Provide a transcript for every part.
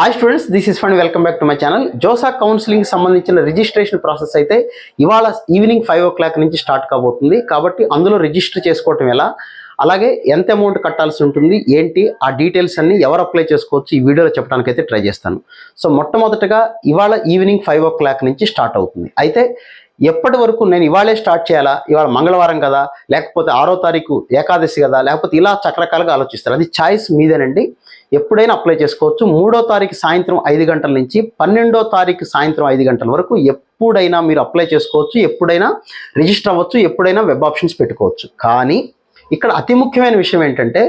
Hi students this is fund welcome back to my channel JoSAA counselling సంబంధించిన registration process అయితే ఇవాళ evening five o'clock నుంచి start కాబోతుంది. కాబట్టి అందులో రిజిస్టర్ చేసుకోవటం ఎలా? అలాగే ఎంత అమౌంట్ కట్టాల్సి ఉంటుంది? ఏంటి? ఆ డీటెయిల్స్ అన్ని ఎవరు అప్లై చేసుకోవచ్చు? ఈ వీడియోలో చెప్పడానికి అయితే ట్రై చేస్తాను. సో మొట్టమొదటగా ఇవాళ ఈవినింగ్ ఫైవ్ ఓ క్లాక్ నుంచి స్టార్ట్ అవుతుంది. అయితే ఎప్పటి వరకు నేను ఇవాళే స్టార్ట్ చేయాలా? ఇవాళ మంగళవారం కదా? లేకపోతే ఆరో తారీఖు ఏకాదశి కదా? లేకపోతే ఇలా చక్రకాలుగా ఆలోచిస్తారు. అది ఛాయిస్ మీదేనండి. ఎప్పుడైనా అప్లై చేసుకోవచ్చు. మూడో తారీఖు సాయంత్రం ఐదు గంటల నుంచి పన్నెండో తారీఖు సాయంత్రం ఐదు గంటల వరకు ఎప్పుడైనా మీరు అప్లై చేసుకోవచ్చు. ఎప్పుడైనా రిజిస్టర్ అవ్వచ్చు. ఎప్పుడైనా వెబ్ ఆప్షన్స్ పెట్టుకోవచ్చు. కానీ ఇక్కడ అతి ముఖ్యమైన విషయం ఏంటంటే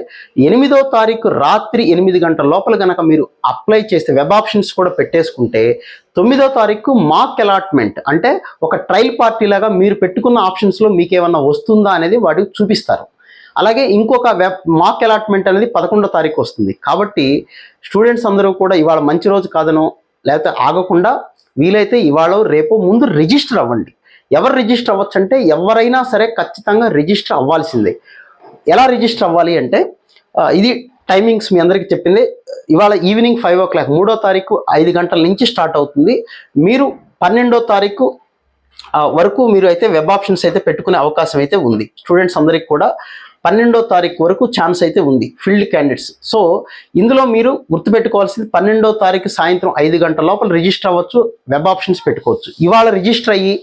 ఎనిమిదో తారీఖు రాత్రి ఎనిమిది గంటల లోపల కనుక మీరు అప్లై చేస్తే వెబ్ ఆప్షన్స్ కూడా పెట్టేసుకుంటే తొమ్మిదో తారీఖు మాక్ అలాట్మెంట్ అంటే ఒక ట్రయల్ పార్టీ లాగా మీరు పెట్టుకున్న ఆప్షన్స్లో మీకు ఏమన్నా వస్తుందా అనేది వాటికి చూపిస్తారు. అలాగే ఇంకొక వెబ్ మాక్ అలాట్మెంట్ అనేది పదకొండో తారీఖు వస్తుంది. కాబట్టి స్టూడెంట్స్ అందరూ కూడా ఇవాళ మంచి రోజు కాదనో లేకపోతే ఆగకుండా వీలైతే ఇవాళ రేపు ముందు రిజిస్టర్ అవ్వండి. ఎవరు రిజిస్టర్ అవ్వచ్చు అంటే ఎవరైనా సరే ఖచ్చితంగా రిజిస్టర్ అవ్వాల్సిందే. ఎలా రిజిస్టర్ అవ్వాలి అంటే ఇది టైమింగ్స్ మీ అందరికీ చెప్పింది. ఇవాళ ఈవినింగ్ ఫైవ్ ఓ క్లాక్ మూడో తారీఖు ఐదు గంటల నుంచి స్టార్ట్ అవుతుంది. మీరు పన్నెండో తారీఖు వరకు మీరు అయితే వెబ్ ఆప్షన్స్ అయితే పెట్టుకునే అవకాశం అయితే ఉంది. స్టూడెంట్స్ అందరికి కూడా పన్నెండో తారీఖు వరకు ఛాన్స్ అయితే ఉంది ఫీల్డ్ క్యాండిడేట్స్. సో ఇందులో మీరు గుర్తుపెట్టుకోవాల్సింది పన్నెండో తారీఖు సాయంత్రం ఐదు గంటల లోపల రిజిస్టర్ అవ్వచ్చు వెబ్ ఆప్షన్స్ పెట్టుకోవచ్చు. ఇవాళ రిజిస్టర్ అయ్యి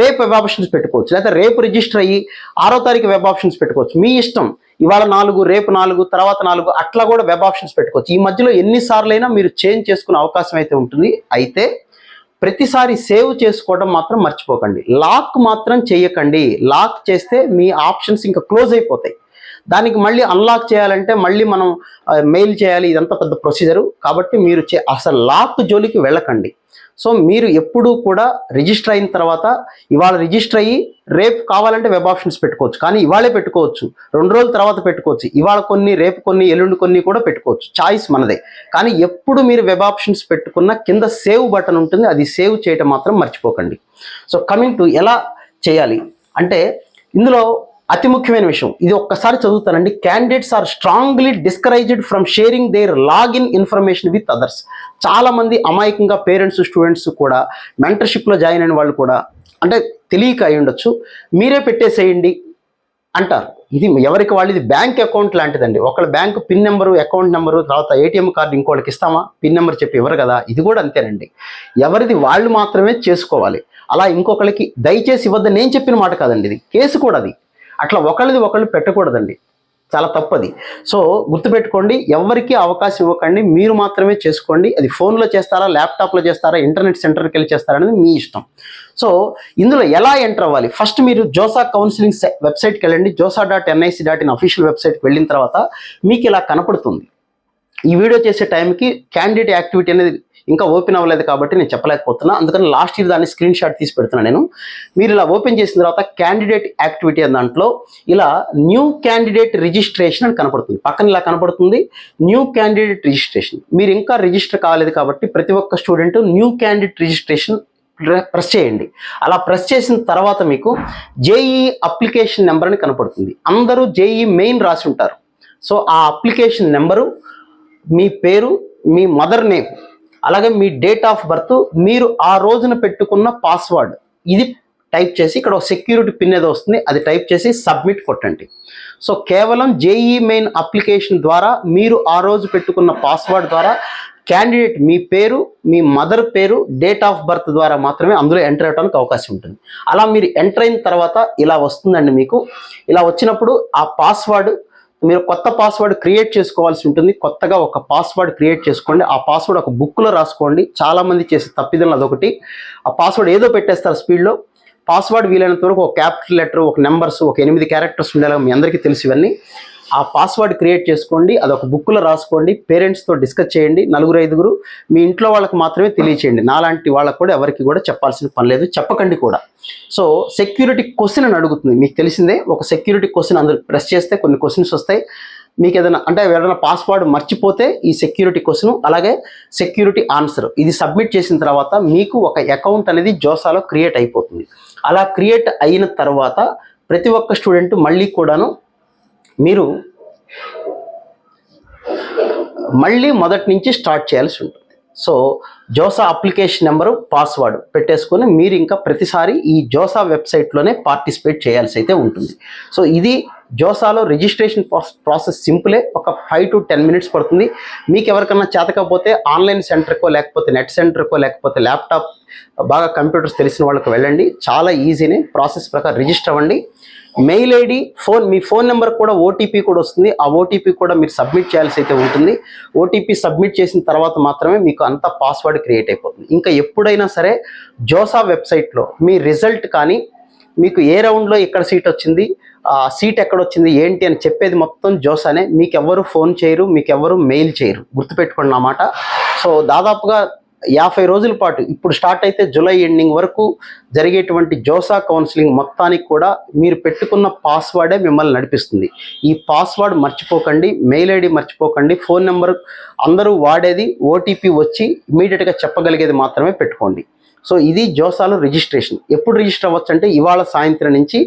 రేపు వెబ్ ఆప్షన్స్ పెట్టుకోవచ్చు. లేదా రేపు రిజిస్టర్ అయ్యి ఆరో తారీఖు వెబ్ ఆప్షన్స్ పెట్టుకోవచ్చు. మీ ఇష్టం. ఇవాళ నాలుగు రేపు నాలుగు తర్వాత నాలుగు అట్లా కూడా వెబ్ ఆప్షన్స్ పెట్టుకోవచ్చు. ఈ మధ్యలో ఎన్నిసార్లైనా మీరు చేంజ్ చేసుకునే అవకాశం అయితే ఉంటుంది. అయితే ప్రతిసారి సేవ్ చేసుకోవడం మాత్రం మర్చిపోకండి. లాక్ మాత్రం చేయకండి. లాక్ చేస్తే మీ ఆప్షన్స్ ఇంకా క్లోజ్ అయిపోతాయి. దానికి మళ్ళీ అన్లాక్ చేయాలంటే మళ్ళీ మనం మెయిల్ చేయాలి ఇదంతా పెద్ద ప్రొసీజరు కాబట్టి మీరు చే అసలు లాక్ జోలికి వెళ్ళకండి. సో మీరు ఎప్పుడూ కూడా రిజిస్టర్ అయిన తర్వాత ఇవాళ రిజిస్టర్ అయ్యి రేపు కావాలంటే వెబ్ ఆప్షన్స్ పెట్టుకోవచ్చు. కానీ ఇవాళే పెట్టుకోవచ్చు. రెండు రోజుల తర్వాత పెట్టుకోవచ్చు. ఇవాళ కొన్ని రేపు కొన్ని ఎల్లుండి కొన్ని కూడా పెట్టుకోవచ్చు. చాయిస్ మనదే. కానీ ఎప్పుడు మీరు వెబ్ ఆప్షన్స్ పెట్టుకున్న కింద సేవ్ బటన్ ఉంటుంది. అది సేవ్ చేయటం మాత్రం మర్చిపోకండి. సో కమింగ్ టు ఎలా చేయాలి? అంటే ఇందులో అతి ముఖ్యమైన విషయం. ఇది ఒక్కసారి చదువుతానండి. Candidates are strongly discouraged from sharing their login information with others చాలామంది అమాయకంగా పేరెంట్స్ స్టూడెంట్స్ కూడా మెంటర్షిప్లో జాయిన్ అయిన వాళ్ళు కూడా అంటే తెలియక అయి ఉండొచ్చు. మీరే పెట్టేసేయండి అంటారు. ఇది ఎవరికి వాళ్ళు ఇది బ్యాంక్ అకౌంట్ లాంటిదండి. ఒకళ్ళ bank pin number account number తర్వాత ఏటీఎం కార్డు ఇంకోళ్ళకి ఇస్తామా? పిన్ నెంబర్ చెప్పి ఇవ్వరు కదా? ఇది కూడా అంతేనండి. ఎవరిది వాళ్ళు మాత్రమే చేసుకోవాలి. అలా ఇంకొకరికి దయచేసి ఇవ్వద్దని నేను చెప్పిన మాట కాదండి ఇది. కేసు కూడా అది. అట్లా ఒకళ్ళది ఒకళ్ళు పెట్టకూడదండి. చాలా తప్పది. సో గుర్తుపెట్టుకోండి ఎవరికి అవకాశం ఇవ్వకండి మీరు మాత్రమే చేసుకోండి. అది ఫోన్లో చేస్తారా ల్యాప్టాప్లో చేస్తారా ఇంటర్నెట్ సెంటర్కి వెళ్ళి చేస్తారా అనేది మీ ఇష్టం. సో ఇందులో ఎలా ఎంటర్ అవ్వాలి? ఫస్ట్ మీరు జోసా కౌన్సిలింగ్ వెబ్సైట్కి వెళ్ళండి. JoSAA dot NIC dot in official వెబ్సైట్కి వెళ్ళిన తర్వాత మీకు ఇలా కనపడుతుంది. ఈ వీడియో చేసే టైంకి క్యాండిడేట్ యాక్టివిటీ అనేది ఇంకా ఓపెన్ అవ్వలేదు కాబట్టి నేను చెప్పలేకపోతున్నా. అందుకని లాస్ట్ ఇయర్ దాన్ని స్క్రీన్ షాట్ తీసి పెడుతున్నాను నేను. మీరు ఇలా ఓపెన్ చేసిన తర్వాత క్యాండిడేట్ యాక్టివిటీ అనే దాంట్లో ఇలా న్యూ క్యాండిడేట్ రిజిస్ట్రేషన్ అని కనపడుతుంది. పక్కన ఇలా కనపడుతుంది న్యూ క్యాండిడేట్ రిజిస్ట్రేషన్. మీరు ఇంకా రిజిస్టర్ కాలేదు కాబట్టి ప్రతి ఒక్క student new candidate registration press చేయండి. అలా ప్రెస్ చేసిన తర్వాత మీకు జేఈ అప్లికేషన్ నెంబర్ అని కనపడుతుంది. అందరూ జేఈ మెయిన్ రాసి ఉంటారు. సో ఆ అప్లికేషన్ నెంబరు మీ పేరు మీ మదర్ నేమ్ అలాగే మీ డేట్ ఆఫ్ బర్త్ మీరు ఆ రోజున పెట్టుకున్న పాస్వర్డ్. ఇది టైప్ చేసి ఇక్కడ ఒక సెక్యూరిటీ పిన్ ఏదో వస్తుంది అది టైప్ చేసి సబ్మిట్ కొట్టండి. సో కేవలం జేఈ మెయిన్ అప్లికేషన్ ద్వారా మీరు ఆ రోజు పెట్టుకున్న పాస్వర్డ్ ద్వారా క్యాండిడేట్ మీ పేరు మీ మదర్ పేరు డేట్ ఆఫ్ బర్త్ ద్వారా మాత్రమే అందులో ఎంటర్ అవ్వడానికి అవకాశం ఉంటుంది. అలా మీరు ఎంటర్ అయిన తర్వాత ఇలా వస్తుందండి మీకు. ఇలా వచ్చినప్పుడు ఆ పాస్వర్డ్ మీరు కొత్త పాస్వర్డ్ క్రియేట్ చేసుకోవాల్సి ఉంటుంది. కొత్తగా ఒక పాస్వర్డ్ క్రియేట్ చేసుకోండి. ఆ పాస్వర్డ్ ఒక బుక్లో రాసుకోండి. చాలామంది చేసే తప్పిదం అదొకటి. ఆ పాస్వర్డ్ ఏదో పెట్టేస్తారు స్పీడ్లో పాస్వర్డ్ వీలైనంత వరకు ఒక క్యాపిటల్ లెటర్ ఒక నెంబర్స్ ఒక ఎనిమిది క్యారెక్టర్స్ ఉండేలా మీ అందరికీ తెలుసు ఇవన్నీ ఆ పాస్వర్డ్ క్రియేట్ చేసుకోండి అది ఒక బుక్లో రాసుకోండి పేరెంట్స్తో డిస్కస్ చేయండి నలుగురు ఐదుగురు మీ ఇంట్లో వాళ్ళకి మాత్రమే తెలియచేయండి. నాలాంటి వాళ్ళకు కూడా ఎవరికి కూడా చెప్పాల్సిన పని లేదు చెప్పకండి కూడా. సో సెక్యూరిటీ క్వశ్చన్ అని అడుగుతుంది. మీకు తెలిసిందే ఒక సెక్యూరిటీ క్వశ్చన్ అందరు ప్రెస్ చేస్తే కొన్ని క్వశ్చన్స్ వస్తాయి. మీకు ఏదైనా అంటే ఏదైనా పాస్వర్డ్ మర్చిపోతే ఈ సెక్యూరిటీ క్వశ్చన్ అలాగే సెక్యూరిటీ ఆన్సర్ ఇది సబ్మిట్ చేసిన తర్వాత మీకు ఒక అకౌంట్ అనేది జోసాలో క్రియేట్ అయిపోతుంది. అలా క్రియేట్ అయిన తర్వాత ప్రతి ఒక్క స్టూడెంట్ మళ్ళీ కూడాను మీరు మళ్ళీ మొదటి నుంచి స్టార్ట్ చేయాల్సి ఉంటుంది. So JoSAA application number password పెట్టేసుకొని మీరు ఇంకా ప్రతిసారి ఈ జోసా వెబ్సైట్లోనే పార్టిసిపేట్ చేయాల్సి అయితే ఉంటుంది. సో ఇది జోసాలో రిజిస్ట్రేషన్ ప్రాసెస్ సింపులే ఒక ఫైవ్ టు టెన్ మినిట్స్ పడుతుంది. మీకు ఎవరికన్నా చేతకపోతే ఆన్లైన్ సెంటర్కో లేకపోతే నెట్ సెంటర్కో లేకపోతే ల్యాప్టాప్ బాగా కంప్యూటర్స్ తెలిసిన వాళ్ళకి వెళ్ళండి. చాలా ఈజీనే ప్రాసెస్ ప్రకారం రిజిస్టర్ అవ్వండి. మెయిల్ ఐడి ఫోన్ మీ ఫోన్ నెంబర్ కూడా ఓటీపీ కూడా వస్తుంది. ఆ ఓటీపీ కూడా మీరు సబ్మిట్ చేయాల్సి అయితే ఉంటుంది. ఓటీపీ సబ్మిట్ చేసిన తర్వాత మాత్రమే మీకు అంత పాస్వర్డ్ క్రియేట్ అయిపోతుంది. ఇంకా ఎప్పుడైనా సరే జోసా వెబ్సైట్లో మీ రిజల్ట్ కానీ మీకు ఏ రౌండ్లో ఎక్కడ సీట్ వచ్చింది ఆ సీట్ ఎక్కడ వచ్చింది ఏంటి అని చెప్పేది మొత్తం జోసానే. మీకు ఎవరు ఫోన్ చేయరు మీకు ఎవరు మెయిల్ చేయరు. గుర్తుపెట్టుకోండి అన్నమాట సో దాదాపుగా యాభై రోజుల పాటు ఇప్పుడు స్టార్ట్ అయితే జూలై ఎండింగ్ వరకు జరిగేటువంటి జోసా కౌన్సిలింగ్ మొత్తానికి కూడా మీరు పెట్టుకున్న పాస్వర్డే మిమ్మల్ని నడిపిస్తుంది. ఈ పాస్వర్డ్ మర్చిపోకండి మెయిల్ ఐడి మర్చిపోకండి ఫోన్ నెంబర్ అందరూ వాడేది ఓటీపీ వచ్చి ఇమీడియట్గా చెప్పగలిగేది మాత్రమే పెట్టుకోండి. సో ఇది జోసాలో రిజిస్ట్రేషన్. ఎప్పుడు రిజిస్టర్ అవ్వచ్చు అంటే ఇవాళ సాయంత్రం నుంచి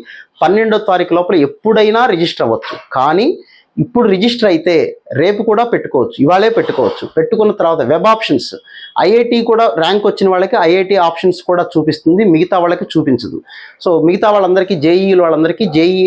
పన్నెండో తారీఖు లోపల ఎప్పుడైనా రిజిస్టర్ అవ్వచ్చు. కానీ ఇప్పుడు రిజిస్టర్ అయితే రేపు కూడా పెట్టుకోవచ్చు ఇవాళే పెట్టుకోవచ్చు. పెట్టుకున్న తర్వాత వెబ్ ఆప్షన్స్ ఐఐటి కూడా ర్యాంక్ వచ్చిన వాళ్ళకి ఐఐటి ఆప్షన్స్ కూడా చూపిస్తుంది మిగతా వాళ్ళకి చూపించదు. సో మిగతా వాళ్ళందరికీ జేఈలు వాళ్ళందరికీ జేఈ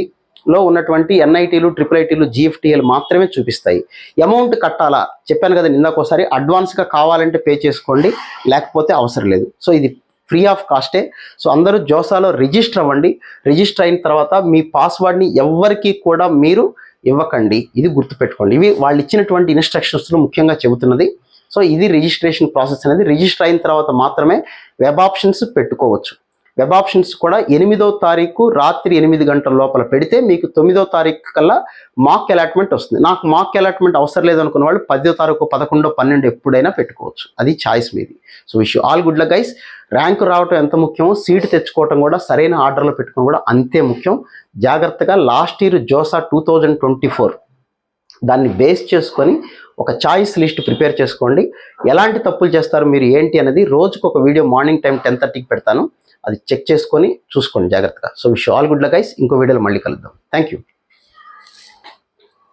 లో ఉన్నటువంటి ఎన్ఐటీలు ట్రిపుల్ ఐటీలు జిఎఫ్టీఎల్ మాత్రమే చూపిస్తాయి. అమౌంట్ కట్టాలా? చెప్పాను కదా ఇందాకోసారి అడ్వాన్స్గా కావాలంటే పే చేసుకోండి లేకపోతే అవసరం లేదు. సో ఇది ఫ్రీ ఆఫ్ కాస్టే సో అందరూ జోసాలో రిజిస్టర్ అవ్వండి. రిజిస్టర్ అయిన తర్వాత మీ పాస్వర్డ్ని ఎవ్వరికీ కూడా మీరు ఇవ్వకండి. ఇది గుర్తుపెట్టుకోండి. ఇవి వాళ్ళు ఇచ్చినటువంటి ఇన్స్ట్రక్షన్స్లో ముఖ్యంగా చెబుతున్నది. సో ఇది రిజిస్ట్రేషన్ ప్రాసెస్ అనేది రిజిస్టర్ అయిన తర్వాత మాత్రమే వెబ్ ఆప్షన్స్ పెట్టుకోవచ్చు. వెబ్ ఆప్షన్స్ కూడా ఎనిమిదో తారీఖు రాత్రి ఎనిమిది గంటల లోపల పెడితే మీకు తొమ్మిదో తారీఖు కల్లా మాక్ అలాట్మెంట్ వస్తుంది. నాకు మాక్ అలాట్మెంట్ అవసరం లేదు అనుకున్న వాళ్ళు పదో తారీఖు పదకొండో పన్నెండు ఎప్పుడైనా పెట్టుకోవచ్చు. అది చాయిస్ మీది. So wish all good luck guys. Rank రావటం ఎంత ముఖ్యమో సీట్ తెచ్చుకోవటం కూడా సరైన ఆర్డర్లో పెట్టుకోవడం కూడా అంతే ముఖ్యం. జాగ్రత్తగా last year JoSAA two thousand twenty four దాన్ని బేస్ చేసుకొని ఒక చాయిస్ లిస్ట్ ప్రిపేర్ చేసుకోండి. ఎలాంటి తప్పులు చేస్తారు మీరు ఏంటి అనేది రోజుకు ఒక వీడియో మార్నింగ్ టైం టెన్ థర్టీకి పెడతాను. అది చెక్ చేసుకొని చూసుకోండి జాగ్రత్తగా. So wish all good luck guys ఇంకో వీడియోలో మళ్ళీ కలుద్దాం. Thank you